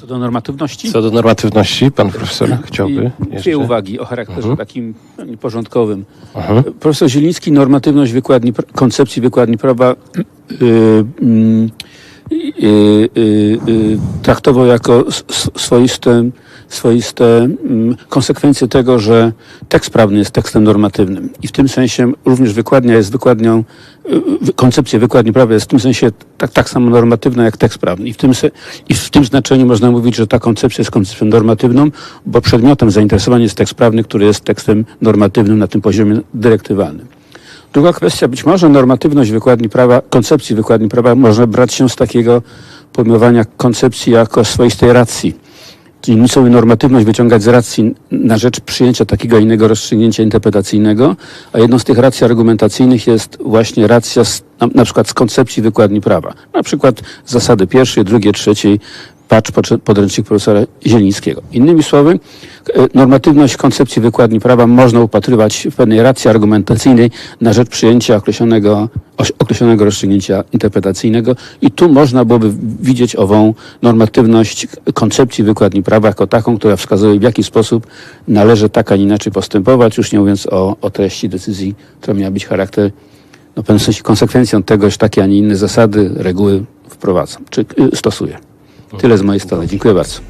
Co do normatywności? Co do normatywności, pan profesor chciałby I? Dwie uwagi o charakterze Mhm. takim pewnie porządkowym. Mhm. Profesor Zieliński normatywność wykładni, koncepcji wykładni prawa yy, yy, traktował jako s- s- swoiste, swoiste mm, konsekwencje tego, że tekst prawny jest tekstem normatywnym. I w tym sensie również wykładnia jest wykładnią, wy- koncepcja wykładni prawa jest w tym sensie tak, tak samo normatywna jak tekst prawny. I w, tym I w tym znaczeniu można mówić, że ta koncepcja jest koncepcją normatywną, bo przedmiotem zainteresowania jest tekst prawny, który jest tekstem normatywnym na tym poziomie dyrektywalnym. Druga kwestia, być może normatywność wykładni prawa, koncepcji wykładni prawa może brać się z takiego pojmowania koncepcji jako swoistej racji. Czyli my sobie normatywność wyciągać z racji na rzecz przyjęcia takiego innego rozstrzygnięcia interpretacyjnego, a jedną z tych racji argumentacyjnych jest właśnie racja z, na, na przykład z koncepcji wykładni prawa. Na przykład zasady pierwszej, drugiej, trzeciej, patrz podręcznik profesora Zielińskiego. Innymi słowy, e, normatywność koncepcji wykładni prawa można upatrywać w pewnej racji argumentacyjnej na rzecz przyjęcia określonego, określonego rozstrzygnięcia interpretacyjnego i tu można byłoby widzieć ową normatywność koncepcji wykładni prawa jako taką, która wskazuje w jaki sposób należy tak, a nie inaczej postępować, już nie mówiąc o, o treści decyzji, która miała być charakter, no w pewnym sensie konsekwencją tego, że takie, a nie inne zasady, reguły wprowadzam, czy y, stosuję. Tyle z mojej strony. Dziękuję bardzo.